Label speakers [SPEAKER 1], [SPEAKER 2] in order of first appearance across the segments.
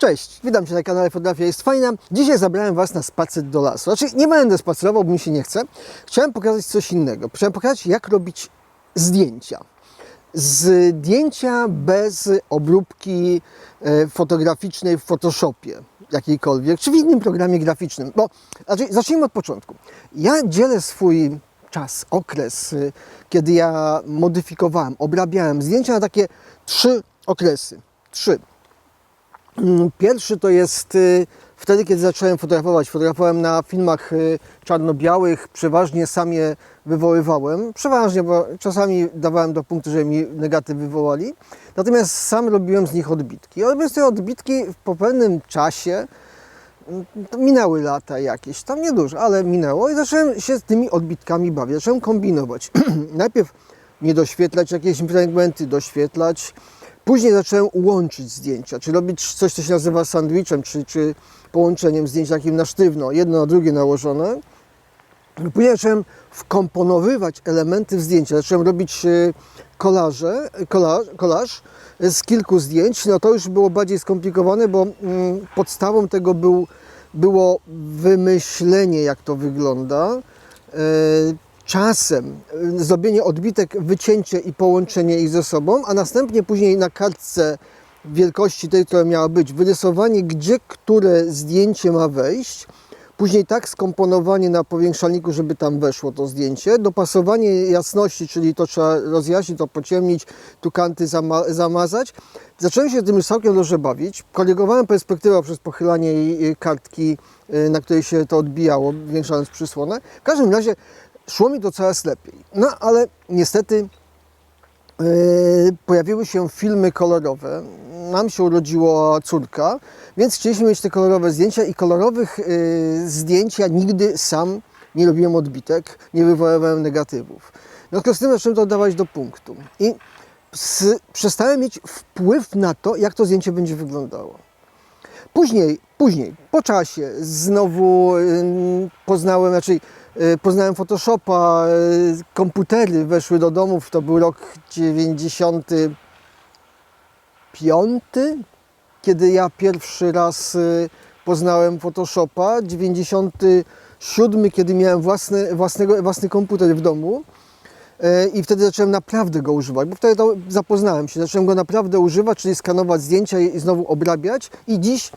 [SPEAKER 1] Cześć, witam Cię na kanale Fotografia jest fajna. Dzisiaj zabrałem Was na spacer do lasu. Znaczy nie będę spacerował, bo mi się nie chce. Chciałem pokazać coś innego. Chciałem pokazać, jak robić zdjęcia. Zdjęcia bez obróbki e, fotograficznej w Photoshopie jakiejkolwiek, czy w innym programie graficznym. Bo, znaczy, zacznijmy od początku. Ja dzielę swój czas, okres, y, kiedy ja modyfikowałem, obrabiałem zdjęcia na takie trzy okresy. Trzy. Mm, Pierwszy to jest y, wtedy, kiedy zacząłem fotografować. Fotografowałem na filmach y, czarno-białych, przeważnie sam je wywoływałem. Przeważnie, bo czasami dawałem do punktu, że mi negatyw wywołali. Natomiast sam robiłem z nich odbitki. Ale te odbitki po pewnym czasie, minęły lata jakieś, tam niedużo, ale minęło i zacząłem się z tymi odbitkami bawić. Zacząłem kombinować. Najpierw nie doświetlać jakieś fragmenty, doświetlać. Później zacząłem łączyć zdjęcia, czy robić coś, co się nazywa sandwichem, czy, czy połączeniem zdjęć takim na sztywno, jedno na drugie nałożone. Później zacząłem wkomponowywać elementy w zdjęcia. Zacząłem robić e, kolaże, kolaż, kolaż z kilku zdjęć. No to już było bardziej skomplikowane, bo mm, podstawą tego był, było wymyślenie, jak to wygląda. E, Czasem e, zrobienie odbitek, wycięcie i połączenie ich ze sobą, a następnie później na kartce wielkości tej, która miała być, wyrysowanie, gdzie które zdjęcie ma wejść. Później tak skomponowanie na powiększalniku, żeby tam weszło to zdjęcie. Dopasowanie jasności, czyli to trzeba rozjaśnić, to pociemnić, tu kanty zama zamazać. Zacząłem się tym już całkiem dobrze bawić. Korygowałem perspektywę przez pochylanie jej kartki, y, na której się to odbijało, zwiększając przysłonę. W każdym razie szło mi to coraz lepiej. No ale niestety Yy, pojawiły się filmy kolorowe. Nam się urodziła córka, więc chcieliśmy mieć te kolorowe zdjęcia i kolorowych yy, zdjęć ja nigdy sam nie robiłem odbitek, nie wywoływałem negatywów. No to z tym zacząłem to dawać do punktu. I przestałem mieć wpływ na to, jak to zdjęcie będzie wyglądało. Później, później, po czasie znowu ym, poznałem, znaczy y, poznałem Photoshopa, y, komputery weszły do domów, to był rok 95, kiedy ja pierwszy raz y, poznałem Photoshopa, 97, kiedy miałem własny, własnego, własny komputer w domu. I wtedy zacząłem naprawdę go używać, bo wtedy zapoznałem się, zacząłem go naprawdę używać, czyli skanować zdjęcia i znowu obrabiać i dziś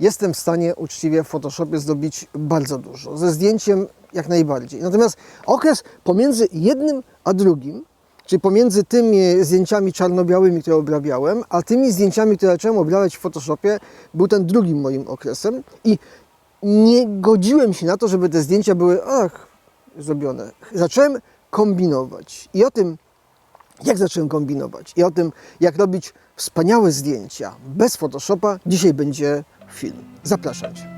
[SPEAKER 1] jestem w stanie uczciwie w Photoshopie zdobić bardzo dużo, ze zdjęciem jak najbardziej. Natomiast okres pomiędzy jednym a drugim, czyli pomiędzy tymi zdjęciami czarno-białymi, które obrabiałem, a tymi zdjęciami, które zacząłem obrabiać w Photoshopie, był ten drugim moim okresem i nie godziłem się na to, żeby te zdjęcia były ach, zrobione. Zacząłem kombinować. I o tym, jak zacząłem kombinować, i o tym, jak robić wspaniałe zdjęcia bez Photoshopa, dzisiaj będzie film. Zapraszam Cię.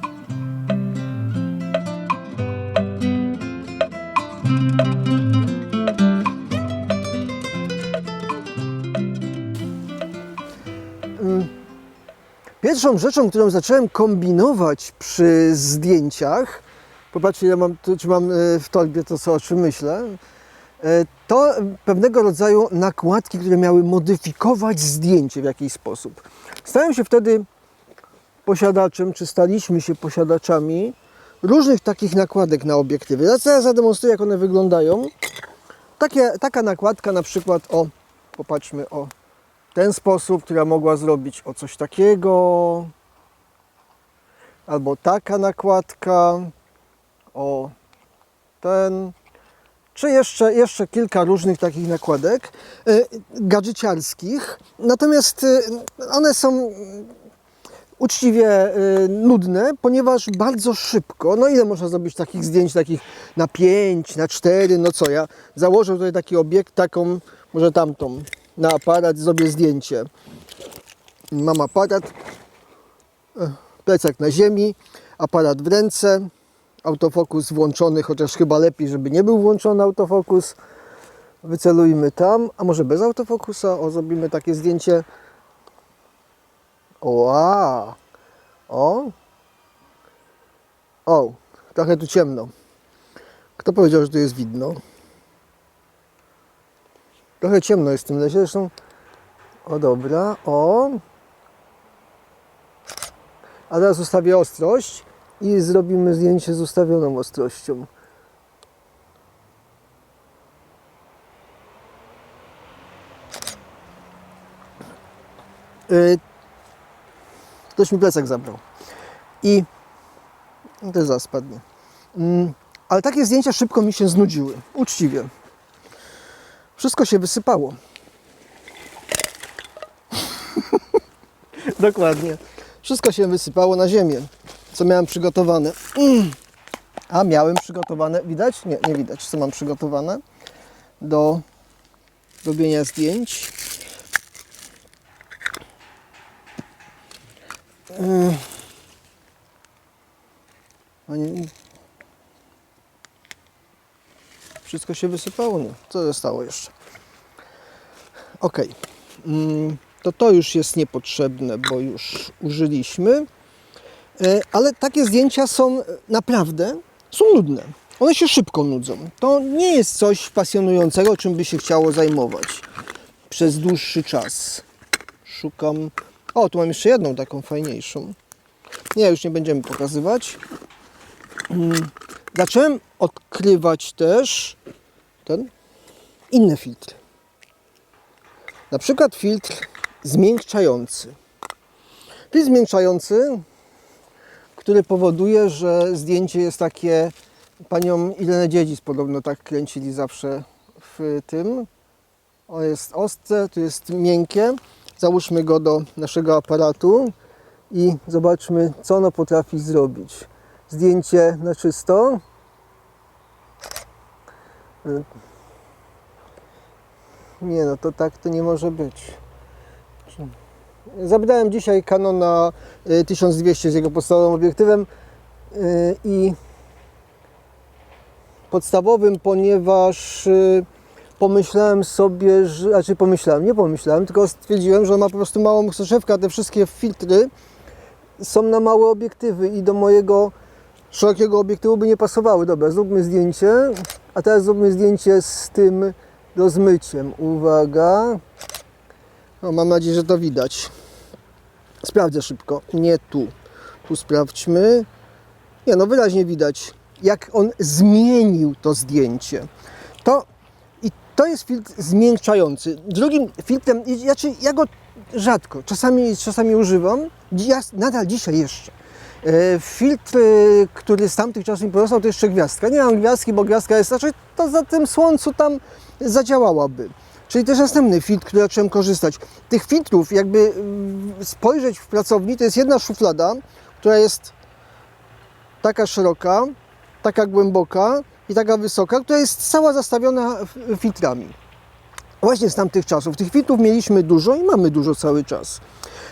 [SPEAKER 1] Pierwszą rzeczą, którą zacząłem kombinować przy zdjęciach, popatrzcie, ja mam, czy mam e, w torbie to, co, o czym myślę, e, to pewnego rodzaju nakładki, które miały modyfikować zdjęcie w jakiś sposób. Stałem się wtedy posiadaczem, czy staliśmy się posiadaczami różnych takich nakładek na obiektywy. Ja teraz zademonstruję, jak one wyglądają. Takie, taka nakładka na przykład o, popatrzmy, o ten sposób, która mogła zrobić o coś takiego, albo taka nakładka, o ten, czy jeszcze, jeszcze kilka różnych takich nakładek e, gadżeciarskich. Natomiast e, one są uczciwie e, nudne, ponieważ bardzo szybko, no ile można zrobić takich zdjęć, takich na 5, na 4, no co ja założę tutaj taki obiekt, taką, może tamtą, na aparat, zrobię zdjęcie. Mam aparat, e, plecak na ziemi, aparat w ręce, autofokus włączony, chociaż chyba lepiej, żeby nie był włączony autofokus. Wycelujmy tam, a może bez autofokusa, o zrobimy takie zdjęcie. Ła! O! O! Trochę tu ciemno. Kto powiedział, że tu jest widno? Trochę ciemno jest w tym lesie, zresztą. O dobra, o! A teraz ustawię ostrość i zrobimy zdjęcie z ustawioną ostrością. Y, Ktoś mi plecak zabrał. I to zaraz spadnie. Mm, Ale takie zdjęcia szybko mi się znudziły. Uczciwie. Wszystko się wysypało. Dokładnie. Wszystko się wysypało na ziemię, co miałem przygotowane. Mm. A miałem przygotowane, widać? Nie, nie widać, co mam przygotowane do robienia zdjęć. Mm. A nie... Wszystko się wysypało? Nie. Co zostało jeszcze? Ok. Mm, To to już jest niepotrzebne, bo już użyliśmy. E, Ale takie zdjęcia są naprawdę są nudne. One się szybko nudzą. To nie jest coś pasjonującego, czym by się chciało zajmować przez dłuższy czas. Szukam. O, tu mam jeszcze jedną taką fajniejszą. Nie, już nie będziemy pokazywać. Mm, Zacząłem odkrywać też ten inne filtry. Na przykład filtr zmiękczający. Filtr zmiękczający, który powoduje, że zdjęcie jest takie. Panią Ilenę Dziedzic podobno tak kręcili zawsze w tym. O jest ostre, tu jest miękkie. Załóżmy go do naszego aparatu i zobaczmy, co ono potrafi zrobić. Zdjęcie na czysto. Nie no, to tak to nie może być. Zabrałem dzisiaj Canona y, 1200 z jego podstawowym obiektywem y, i podstawowym, ponieważ y, pomyślałem sobie, że, znaczy pomyślałem, nie pomyślałem, tylko stwierdziłem, że on ma po prostu małą soszewkę, a te wszystkie filtry są na małe obiektywy i do mojego szerokiego obiektywu by nie pasowały. Dobra, zróbmy zdjęcie, a teraz zróbmy zdjęcie z tym rozmyciem. Uwaga. Mam nadzieję, że to widać. Sprawdzę szybko. Nie tu. Tu sprawdźmy. Nie, no wyraźnie widać, jak on zmienił to zdjęcie. To i to jest filtr zmiękczający. Drugim filtrem, ja go rzadko, czasami, czasami używam, ja nadal dzisiaj jeszcze. E, Filtr, e, który z tamtych czasów mi pozostał, to jeszcze gwiazdka. Nie mam gwiazdki, bo gwiazdka jest, znaczy to za tym słońcu tam zadziałałaby. Czyli też następny filtr, który zacząłem korzystać. Tych filtrów, jakby mm, spojrzeć w pracowni, to jest jedna szuflada, która jest taka szeroka, taka głęboka i taka wysoka, która jest cała zastawiona filtrami. Właśnie z tamtych czasów. Tych filtrów mieliśmy dużo i mamy dużo cały czas.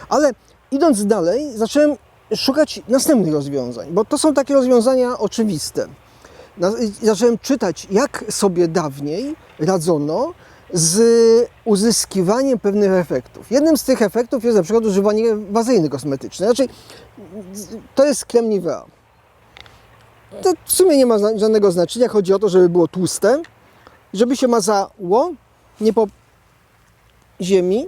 [SPEAKER 1] Ale idąc dalej, zacząłem szukać następnych rozwiązań, bo to są takie rozwiązania oczywiste. Zacząłem czytać, jak sobie dawniej radzono z uzyskiwaniem pewnych efektów. Jednym z tych efektów jest na przykład używanie wazeliny kosmetycznej. Znaczy, to jest krem Nivea. To w sumie nie ma żadnego znaczenia. Chodzi o to, żeby było tłuste, żeby się mazało nie po ziemi,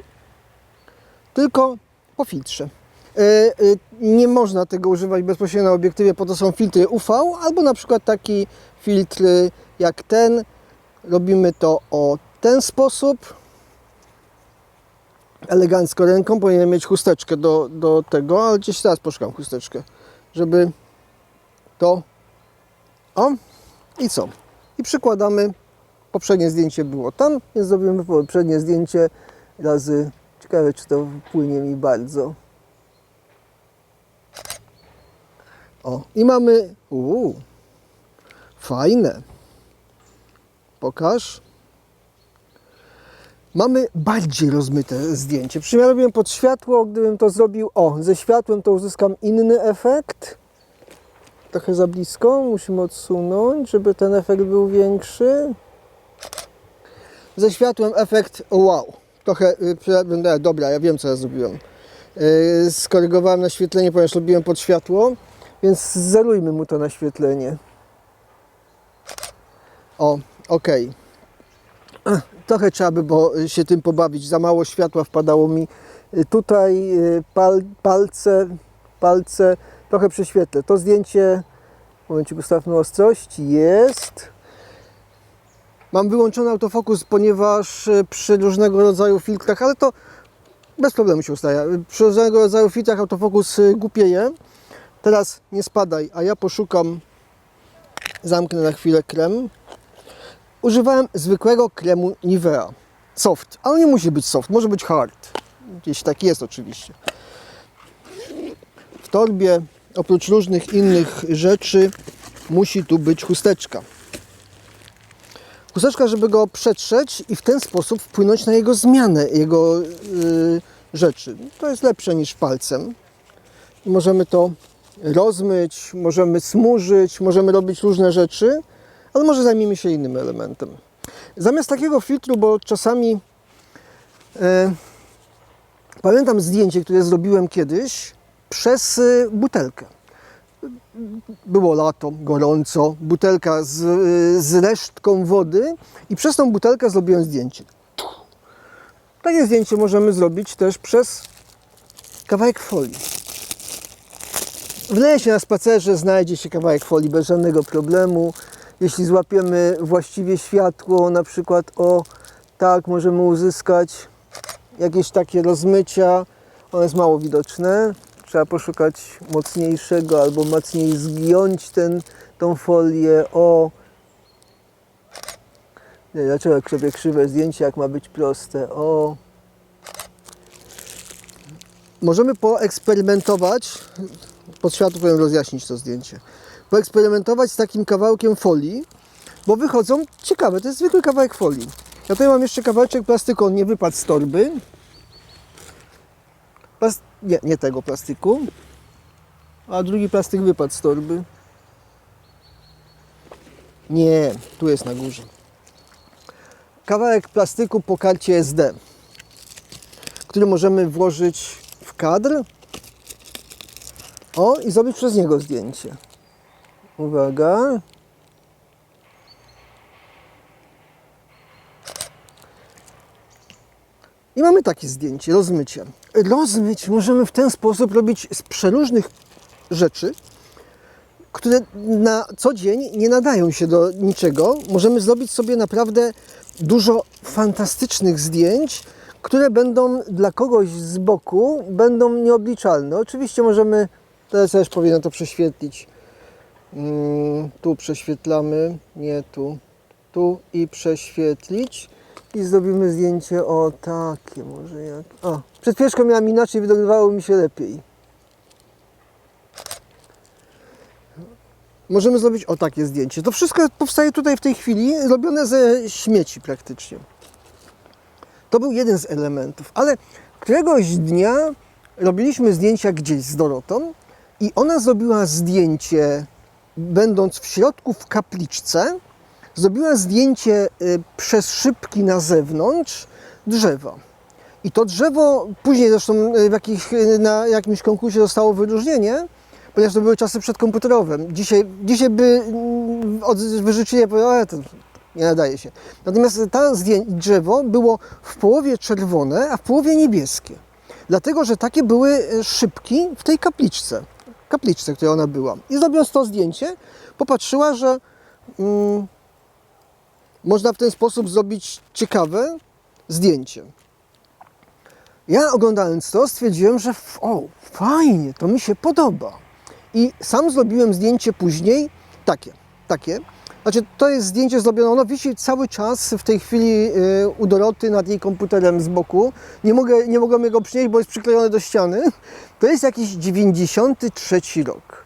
[SPEAKER 1] tylko po filtrze. E, e, Nie można tego używać bezpośrednio na obiektywie, po to są filtry UV, albo na przykład taki filtr jak ten. Robimy to o ten sposób. Elegancko ręką, powinienem mieć chusteczkę do, do tego, ale gdzieś teraz poszukam chusteczkę, żeby to. O, i co? I przykładamy. Poprzednie zdjęcie było tam, więc zrobimy poprzednie zdjęcie razy. Ciekawe, czy to wpłynie mi bardzo. O, i mamy. Uuu, fajne. Pokaż. Mamy bardziej rozmyte zdjęcie. Przy czym ja robiłem pod światło, gdybym to zrobił. O, ze światłem to uzyskam inny efekt. Trochę za blisko, musimy odsunąć, żeby ten efekt był większy. Ze światłem efekt wow. Trochę, y, dobra, ja wiem co ja zrobiłem. Yy, Skorygowałem naświetlenie, ponieważ robiłem pod światło, więc zerujmy mu to naświetlenie. O. Ach, Trochę trzeba by było się tym pobawić. Za mało światła wpadało mi y, tutaj y, pal, palce palce, trochę prześwietlę. To zdjęcie, momencik ustawmy ostrość, jest. Mam wyłączony autofokus, ponieważ e, przy różnego rodzaju filtrach, ale to bez problemu się ustaje. Przy różnego rodzaju filtrach autofokus głupieje. Teraz nie spadaj, a ja poszukam, zamknę na chwilę krem. Używałem zwykłego kremu Nivea. Soft, ale nie musi być soft, może być hard. Jeśli tak jest oczywiście. W torbie, oprócz różnych innych rzeczy, musi tu być chusteczka. Chusteczka, żeby go przetrzeć i w ten sposób wpłynąć na jego zmianę, jego y, rzeczy. To jest lepsze niż palcem. Możemy to rozmyć, możemy smurzyć, możemy robić różne rzeczy, ale może zajmiemy się innym elementem. Zamiast takiego filtru, bo czasami e, pamiętam zdjęcie, które zrobiłem kiedyś przez e, butelkę. Było lato, gorąco, butelka z, e, z resztką wody i przez tą butelkę zrobiłem zdjęcie. Takie zdjęcie możemy zrobić też przez kawałek folii. W lesie na spacerze znajdzie się kawałek folii bez żadnego problemu. Jeśli złapiemy właściwie światło, na przykład o tak, możemy uzyskać jakieś takie rozmycia. Ono jest mało widoczne. Trzeba poszukać mocniejszego albo mocniej zgiąć ten, tą folię. O, nie, dlaczego sobie krzywe zdjęcie, jak ma być proste? O. Możemy poeksperymentować. Pod powinien rozjaśnić to zdjęcie. Poeksperymentować z takim kawałkiem folii, bo wychodzą ciekawe. To jest zwykły kawałek folii. Ja tutaj mam jeszcze kawałeczek plastyku, on nie wypadł z torby. Plas... Nie, nie tego plastiku. A drugi plastyk wypadł z torby. Nie, tu jest na górze kawałek plastyku po karcie SD, który możemy włożyć w kadr. O, i zrobić przez niego zdjęcie. Uwaga. I mamy takie zdjęcie, rozmycie. Rozmyć możemy w ten sposób robić z przeróżnych rzeczy, które na co dzień nie nadają się do niczego. Możemy zrobić sobie naprawdę dużo fantastycznych zdjęć, które będą dla kogoś z boku będą nieobliczalne. Oczywiście możemy, też powinno to prześwietlić. Mm, tu prześwietlamy, nie tu, tu i prześwietlić. I zrobimy zdjęcie o takie może jak. O, przed chwileczką miałam inaczej, wydawało mi się lepiej. możemy zrobić o takie zdjęcie. To wszystko powstaje tutaj w tej chwili, robione ze śmieci praktycznie. To był jeden z elementów, ale któregoś dnia robiliśmy zdjęcia gdzieś z Dorotą i ona zrobiła zdjęcie, będąc w środku w kapliczce, zrobiła zdjęcie y, przez szybki na zewnątrz drzewa. I to drzewo później zresztą y, jakich, y, na jakimś konkursie zostało wyróżnienie, ponieważ to były czasy przedkomputerowe. Dzisiaj, dzisiaj by mm, powiedział, ale to nie nadaje się. Natomiast to drzewo było w połowie czerwone, a w połowie niebieskie. Dlatego, że takie były szybki w tej kapliczce, kapliczce, która ona była. I zrobiąc to zdjęcie, popatrzyła, że mm, można w ten sposób zrobić ciekawe zdjęcie. Ja oglądając to stwierdziłem, że o, fajnie, to mi się podoba. I sam zrobiłem zdjęcie później, takie, takie. Znaczy, to jest zdjęcie zrobione, ono wisi cały czas w tej chwili y, u Doroty nad jej komputerem z boku. Nie, mogę, nie mogłem jego przynieść, bo jest przyklejone do ściany. To jest jakiś 93 rok.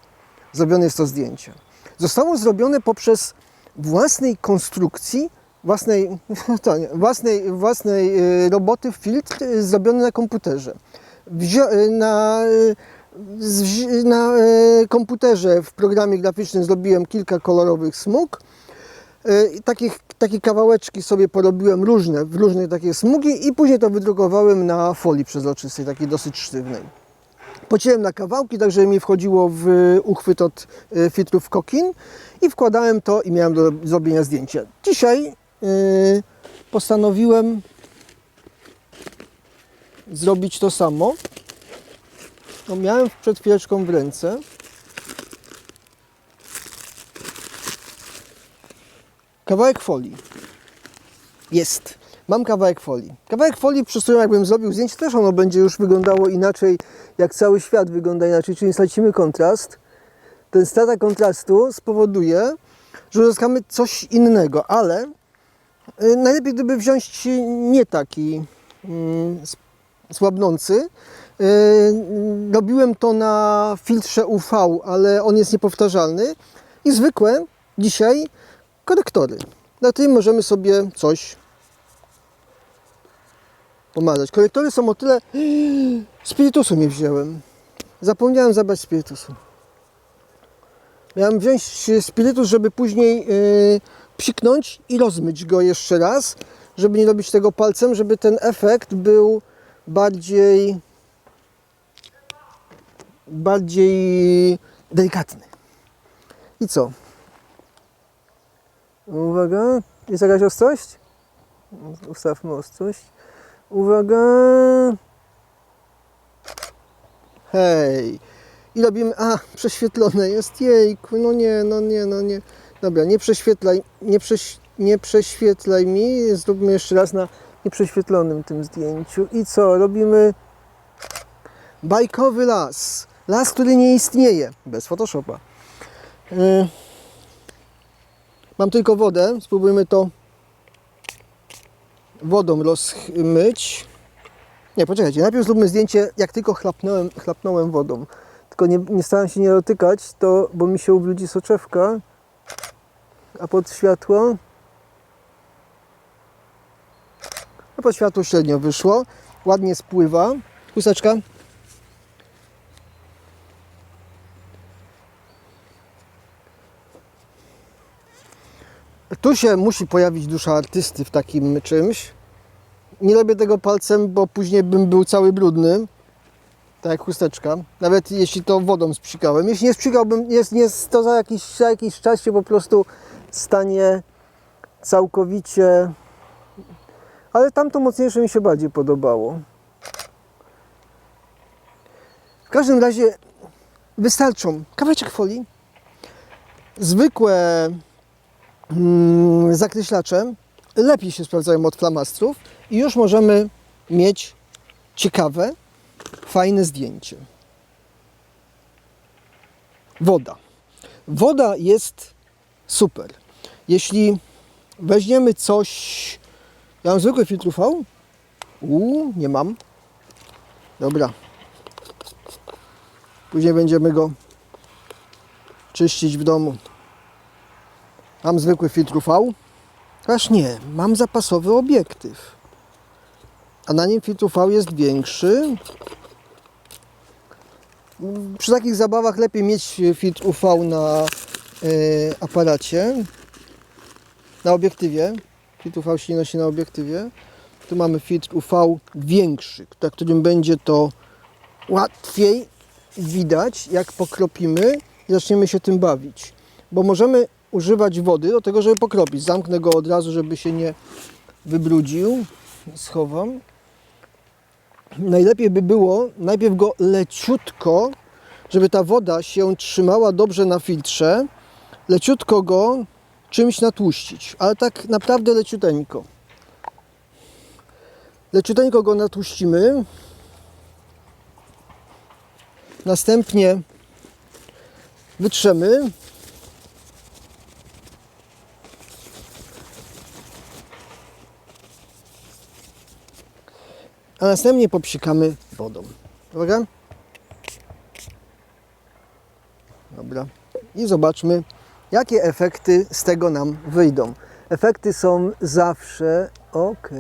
[SPEAKER 1] Zrobione jest to zdjęcie. Zostało zrobione poprzez własnej konstrukcji, własnej, to nie, własnej, własnej y, roboty filtr y, zrobiony na komputerze. Wzi- na na e, komputerze w programie graficznym zrobiłem kilka kolorowych smug. E, Takich, takie kawałeczki sobie porobiłem różne, w różne takie smugi i później to wydrukowałem na folii przezroczystej, takiej dosyć sztywnej. Pociąłem na kawałki, tak żeby mi wchodziło w uchwyt od e, filtrów Kokin i wkładałem to i miałem do zrobienia zdjęcia. Dzisiaj postanowiłem zrobić to samo No, miałem przed chwileczką w ręce. Kawałek folii. Jest. Mam kawałek folii. Kawałek folii, którą jakbym zrobił zdjęcie, też ono będzie już wyglądało inaczej, jak cały świat wygląda inaczej, czyli stracimy kontrast. Ten strata kontrastu spowoduje, że uzyskamy coś innego, ale y, najlepiej gdyby wziąć nie taki mm, słabnący. Y, Robiłem to na filtrze UV, ale on jest niepowtarzalny i zwykłe dzisiaj korektory. Na tym możemy sobie coś pomazać. Korektory są o tyle... Spirytusu nie wziąłem. Zapomniałem zabrać spirytusu. Miałem wziąć spirytus, żeby później yy, psiknąć i rozmyć go jeszcze raz, żeby nie robić tego palcem, żeby ten efekt był bardziej bardziej delikatny. I co? Uwaga, jest jakaś ostrość? Ustawmy ostrość. Uwaga. Hej. I robimy. A, prześwietlone jest. Jejku, no nie, no nie, no nie. Dobra, nie prześwietlaj, nie, prześ, nie prześwietlaj mi. Zróbmy jeszcze raz na nieprześwietlonym tym zdjęciu. I co? Robimy bajkowy las. Las, który nie istnieje. Bez Photoshopa. Y, Mam tylko wodę. Spróbujmy to wodą rozmyć. Nie, poczekajcie. Najpierw zróbmy zdjęcie, jak tylko chlapnąłem, chlapnąłem wodą. Tylko nie, nie starałem się nie dotykać, to, bo mi się ubrudzi soczewka. A pod światło? A pod światło średnio wyszło. Ładnie spływa. Chusteczka. Tu się musi pojawić dusza artysty w takim czymś. Nie robię tego palcem, bo później bym był cały brudny. Tak jak chusteczka. Nawet jeśli to wodą sprzykałem. Jeśli nie sprzykałbym, jest, jest to za jakiś, za jakiś czas się po prostu stanie całkowicie. Ale tamto mocniejsze mi się bardziej podobało. W każdym razie wystarczą kawałeczek folii, zwykłe mm, zakreślacze lepiej się sprawdzają od flamastrów i już możemy mieć ciekawe, fajne zdjęcie. Woda. Woda jest super. Jeśli weźmiemy coś. Ja mam zwykły filtr UV? Uuu, nie mam. Dobra. Później będziemy go czyścić w domu. Mam zwykły filtr UV. Aż nie, mam zapasowy obiektyw. A na nim filtr UV jest większy. Przy takich zabawach lepiej mieć filtr UV na y, aparacie, na obiektywie. Filtr UV się nie nosi na obiektywie. Tu mamy filtr UV większy, na którym będzie to łatwiej widać, jak pokropimy i zaczniemy się tym bawić. Bo możemy używać wody do tego, żeby pokropić. Zamknę go od razu, żeby się nie wybrudził. Schowam. Najlepiej by było najpierw go leciutko, żeby ta woda się trzymała dobrze na filtrze, leciutko go czymś natłuścić, ale tak naprawdę leciuteńko. Leciuteńko go natłuścimy. Następnie wytrzemy. A następnie popsikamy wodą. Dobra. I zobaczmy, jakie efekty z tego nam wyjdą. Efekty są zawsze ok.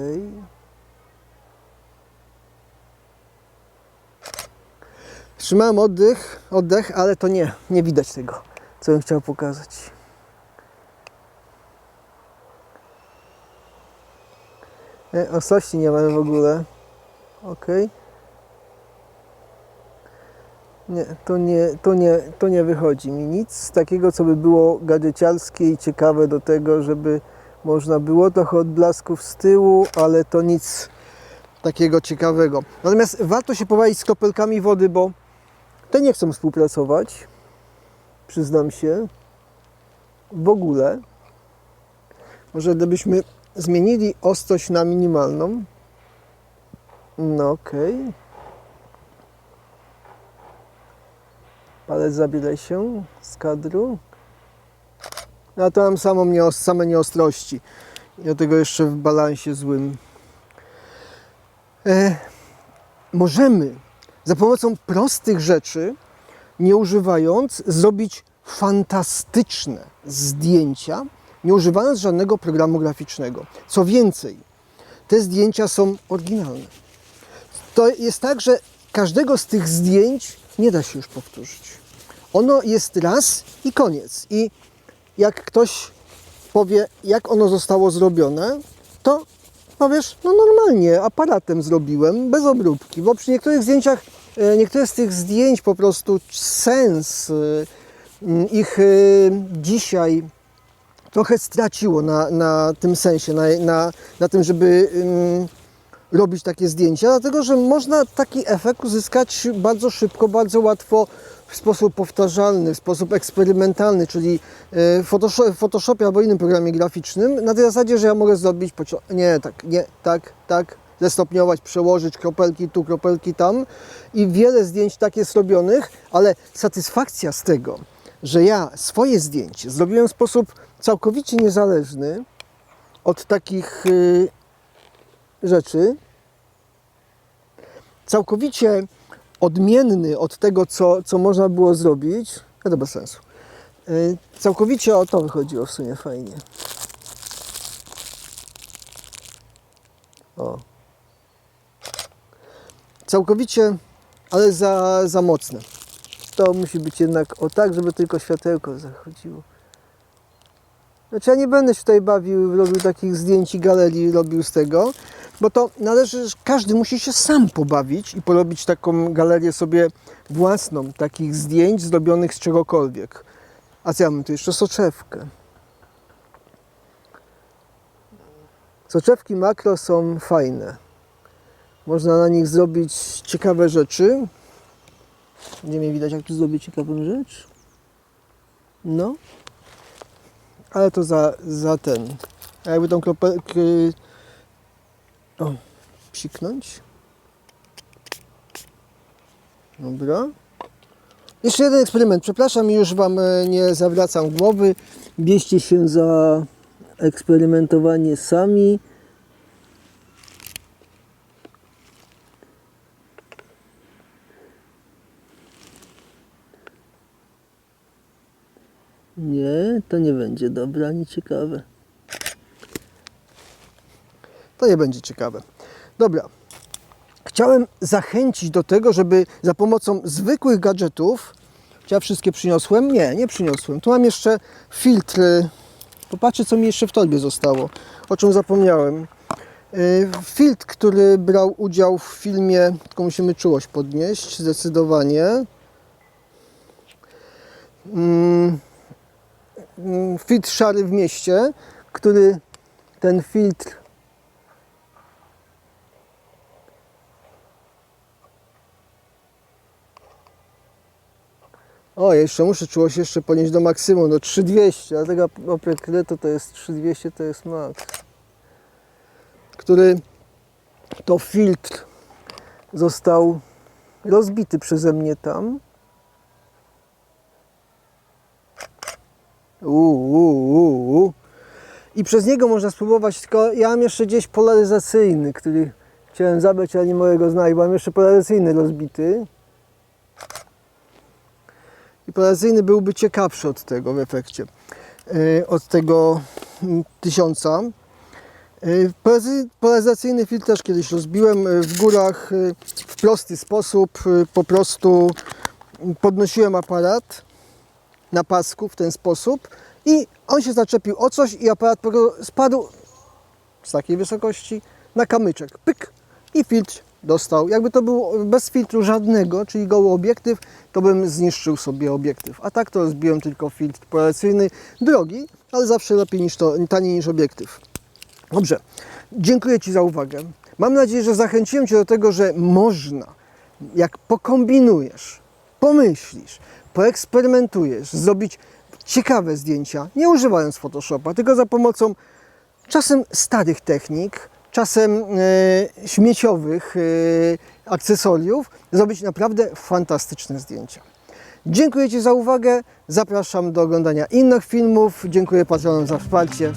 [SPEAKER 1] Trzymałem oddech, oddech, ale to nie, nie widać tego, co bym chciał pokazać. Nie, nie mamy w ogóle. Ok. Nie, to nie, to nie, to nie wychodzi mi nic takiego, co by było gadżeciarskie i ciekawe do tego, żeby można było trochę odblasków z tyłu, ale to nic takiego ciekawego. Natomiast warto się pobawić z kropelkami wody, bo Te nie chcą współpracować, przyznam się, w ogóle. Może gdybyśmy zmienili ostrość na minimalną. No okej. Palec zabiera się z kadru. No to mam samą nieos- same nieostrości. Do tego jeszcze w balansie złym. E, możemy za pomocą prostych rzeczy, nie używając, zrobić fantastyczne zdjęcia, nie używając żadnego programu graficznego. Co więcej, te zdjęcia są oryginalne. To jest tak, że każdego z tych zdjęć nie da się już powtórzyć. Ono jest raz i koniec. I jak ktoś powie, jak ono zostało zrobione, to powiesz, no normalnie, aparatem zrobiłem, bez obróbki, bo przy niektórych zdjęciach, e, niektóre z tych zdjęć po prostu sens e, ich e, dzisiaj trochę straciło na, na tym sensie, na, na, na tym, żeby robić takie zdjęcia, dlatego że można taki efekt uzyskać bardzo szybko, bardzo łatwo w sposób powtarzalny, w sposób eksperymentalny, czyli e, w Photoshop, w Photoshopie albo innym programie graficznym, na tej zasadzie, że ja mogę zrobić, nie, tak, nie, tak, tak, zestopniować, przełożyć kropelki tu, kropelki tam i wiele zdjęć tak jest robionych, ale satysfakcja z tego, że ja swoje zdjęcie zrobiłem w sposób całkowicie niezależny od takich y, rzeczy, całkowicie odmienny od tego, co, co można było zrobić, no to bez sensu. Y, Całkowicie o to wychodziło w sumie fajnie. O. Całkowicie, ale za, za mocne. To musi być jednak o tak, żeby tylko światełko zachodziło. Znaczy ja nie będę się tutaj bawił, robił takich zdjęć i galerii, robił z tego, bo to należy, każdy musi się sam pobawić i porobić taką galerię sobie własną, takich zdjęć zrobionych z czegokolwiek. A co ja mam tu jeszcze soczewkę. Soczewki makro są fajne. Można na nich zrobić ciekawe rzeczy. Nie mnie widać, jak tu zrobić ciekawą rzecz. No. Ale to za, za ten. A jakby tą kropelkę. O, psiknąć. Dobra. Jeszcze jeden eksperyment. Przepraszam, już Wam e, nie zawracam głowy. Bierzcie się za eksperymentowanie sami. Nie, to nie będzie dobre ani ciekawe. To nie będzie ciekawe. Dobra. Chciałem zachęcić do tego, żeby za pomocą zwykłych gadżetów, czy ja wszystkie przyniosłem? Nie, nie przyniosłem. Tu mam jeszcze filtr. Popatrzcie, co mi jeszcze w torbie zostało, o czym zapomniałem. Yy, Filtr, który brał udział w filmie, tylko musimy czułość podnieść, zdecydowanie. Mm, mm, filtr szary w mieście, który ten filtr O, jeszcze muszę czułość jeszcze ponieść do maksimum, do 3200, a tego oprekreto to jest 3200, to jest max. Który to filtr został rozbity przeze mnie tam. Uuu, uu, uu. I przez niego można spróbować, tylko ja mam jeszcze gdzieś polaryzacyjny, który chciałem zabrać, ale nie mogę go znaleźć, bo mam jeszcze polaryzacyjny rozbity. I polaryzacyjny byłby ciekawszy od tego w efekcie, yy, od tego mm, tysiąca. Polaryzy- Polaryzacyjny filtr też kiedyś rozbiłem yy, w górach w prosty sposób. Po prostu podnosiłem aparat na pasku w ten sposób i on się zaczepił o coś i aparat spadł z takiej wysokości na kamyczek. Pyk! I filtr dostał. Jakby to było bez filtru żadnego, czyli goły obiektyw, to bym zniszczył sobie obiektyw. A tak to rozbiłem tylko filtr polaryzacyjny, drogi, ale zawsze lepiej niż to, taniej niż obiektyw. Dobrze, dziękuję Ci za uwagę. Mam nadzieję, że zachęciłem Cię do tego, że można, jak pokombinujesz, pomyślisz, poeksperymentujesz, zrobić ciekawe zdjęcia, nie używając Photoshopa, tylko za pomocą czasem starych technik, czasem e, śmieciowych e, akcesoriów, zrobić naprawdę fantastyczne zdjęcia. Dziękuję Ci za uwagę. Zapraszam do oglądania innych filmów. Dziękuję patronom za wsparcie.